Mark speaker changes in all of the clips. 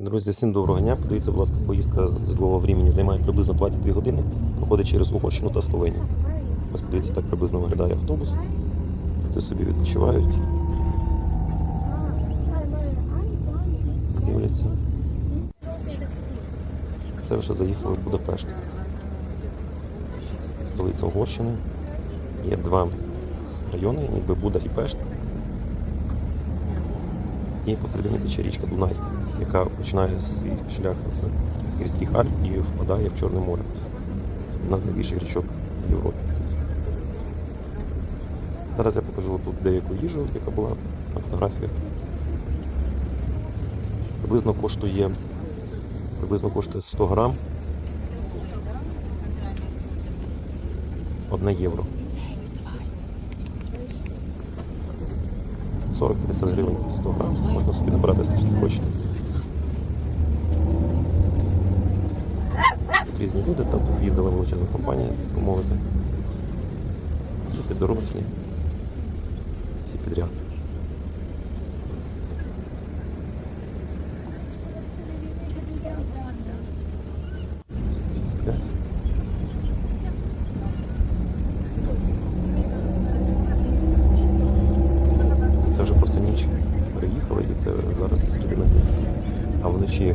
Speaker 1: Друзі, всім доброго дня. Подивіться, будь ласка, поїздка з Львова в Рівні займає приблизно 22 години, проходить через Угорщину та Словенію. Ось подивіться, так приблизно виглядає автобус. Люди собі відпочивають, дивляться. Це вже заїхали в Будапешт. Столиця Угорщини. Є два райони, ніби Буда і Пешт. І посередині тече річка Дунай, яка починає свій шлях з гірських Альп і впадає в Чорне море. Одна з найбільших річок в Європі. Зараз я покажу тут деяку їжу, яка була на фотографіях. Приблизно коштує приблизно коштує 100 грам 1 євро. 40-50 гривень 100 грам. Можна собі набрати скільки хочете. Тут різні люди, там їздила величезна компанія, так мовити. Діти дорослі. Всі підряд. Всі сплять. Це ніч переїхали і це зараз середина дня. А вночі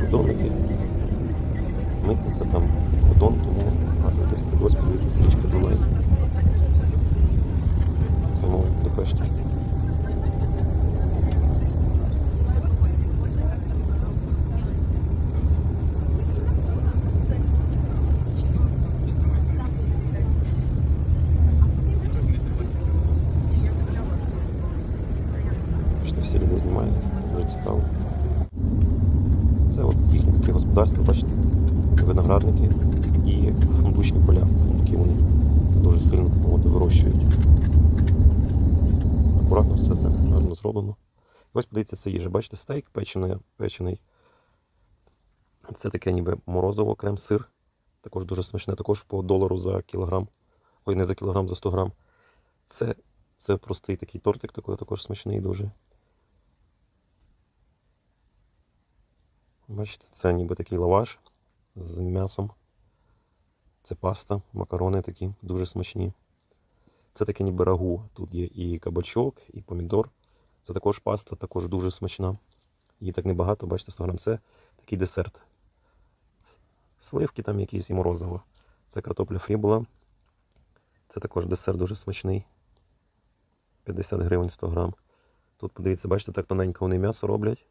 Speaker 1: будовники, митниця там, кордон, тому готуйтесь до Господи, дивіться, це річка Дунай. Самого Будапешті. Бачите, всі люди знімають, дуже цікаво. Це от їхні такі господарства, бачите, виноградники і фундучні поля. Фундуки вони дуже сильно так от, вирощують. Акуратно все так гарно зроблено. І ось подивіться, це їжа. Бачите, стейк печений, печений. Це таке ніби морозиво, крем-сир. Також дуже смачне, також по долару за кілограм. Ой, не за кілограм, за 100 грам. Це, це простий такий тортик, такий, також смачний дуже. Бачите, це ніби такий лаваш з м'ясом. Це паста, макарони такі дуже смачні. Це таке ніби рагу. Тут є і кабачок, і помідор. Це також паста, також дуже смачна. Її так небагато, бачите, 100 грам. Це такий десерт. Сливки там якісь і морозиво. Це картопля фрі була. Це також десерт дуже смачний. 50 гривень 100 грам. Тут, подивіться, бачите, так тоненько вони м'ясо роблять.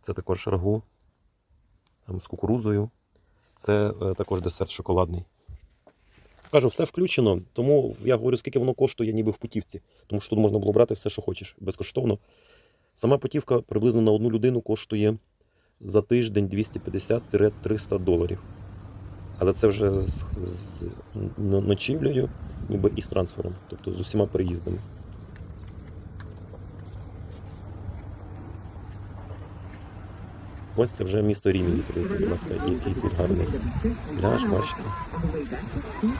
Speaker 1: Це також рагу там, з кукурузою. Це е, також десерт шоколадний. Кажу, все включено, тому я говорю, скільки воно коштує, ніби в путівці. Тому що тут можна було брати все, що хочеш, безкоштовно. Сама путівка приблизно на одну людину коштує за тиждень 250-300 доларів. Але це вже з, з ночівлею, ніби і з трансфером, тобто з усіма переїздами. Ось це вже місто Рімені, подивіться, будь ласка, який тут гарний пляж, бачите.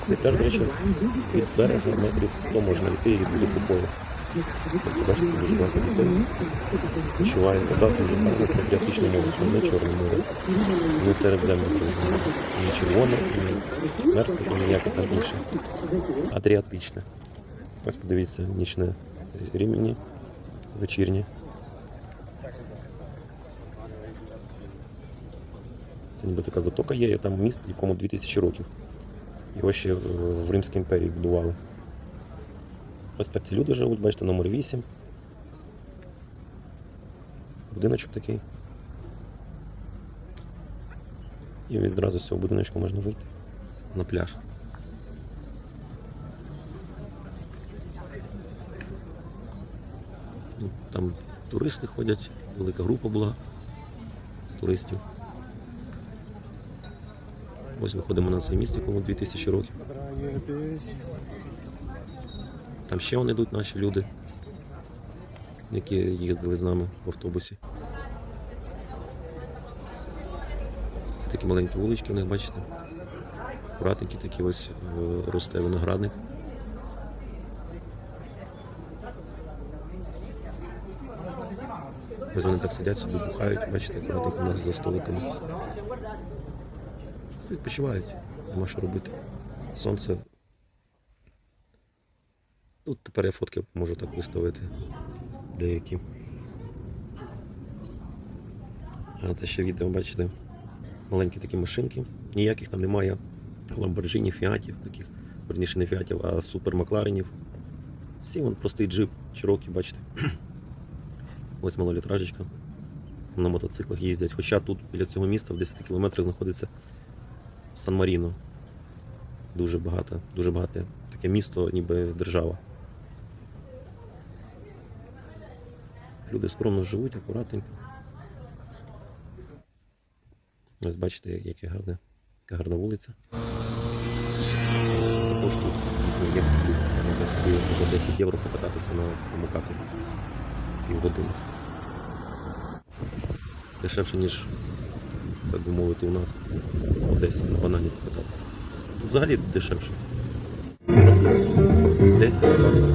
Speaker 1: Цей пляж, до речі, від берега метрів 100 можна йти і буде по пояс. Тобто, бачите, дуже багато людей відчуває вода дуже гарна, це Адріатичне море, це не Чорне море, не Середземне, не червоне, не мертве, і ніяке там інше. Адріатичне. Ось подивіться, нічне Рімені, вечірнє. Ніби така затока є, і там міст, якому 2000 років. Його ще е, в Римській імперії будували. Ось так ці люди живуть, бачите, номер 8. Будиночок такий. І відразу з цього будиночку можна вийти на пляж. Там туристи ходять, велика група була туристів. Ось виходимо на це місце, якому 2000 років. Там ще вони йдуть наші люди, які їздили з нами в автобусі. Це такі маленькі вулички, в них бачите. Акуратненькі такі ось е, росте виноградник. Ось вони так сидять собі, бухають, бачите, акуратненько у нас за столиками. Відпочивають, нема що робити. Сонце. Тут тепер я фотки можу так виставити. Деякі. А це ще відео, бачите. Маленькі такі машинки. Ніяких там немає ламборджині, фіатів, таких, верніше не фіатів, а супер Макларенів. Всі вон простий джип, Чирокі, бачите. Ось малолітражечка. На мотоциклах їздять. Хоча тут біля цього міста в 10 кілометрах знаходиться Сан-Маріно. Дуже багато, дуже багате таке місто, ніби держава. Люди скромно живуть, акуратненько. Ось бачите, яке гарне, яка гарна вулиця. Також тут є тут можна собі за 10 євро покататися на самокаті півгодини. Дешевше, ніж, так би мовити, у нас в Одесі на банані покататися. Взагалі дешевше. 10 баксів.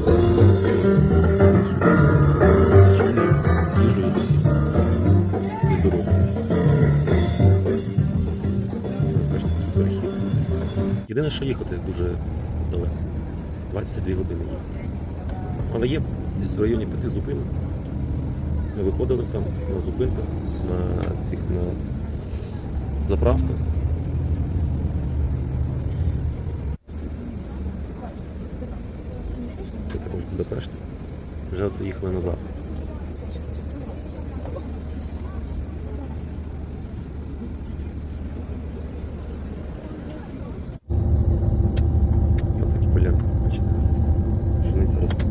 Speaker 1: Їжею. І з. Бачите, такий перехід. Єдине, що їхати дуже далеко. 22 години їхати. Але є десь в районі п'яти зупинок. Ми виходили там на зупинках, на цих на заправках. Це також Будапешт. Вже оце їхали назад. Ось такі поля, бачите. Пшениця росте.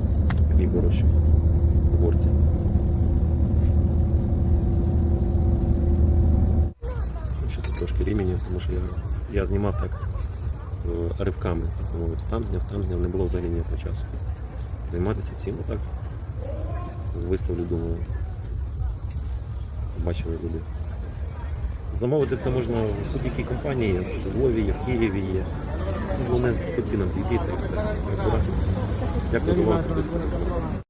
Speaker 1: Хліб вирощують. Горці. Ще тут трошки рівень, тому що я, я знімав так е, ривками, так мовити. Там зняв, там зняв, не було взагалі ніякого часу. Займатися цим отак. Виставлю, думаю. Бачили люди. Замовити це можна в будь-якій компанії, в Львові в Києві є. Головне по цінам зійтися і все. Все акуратно. Дякую за увагу.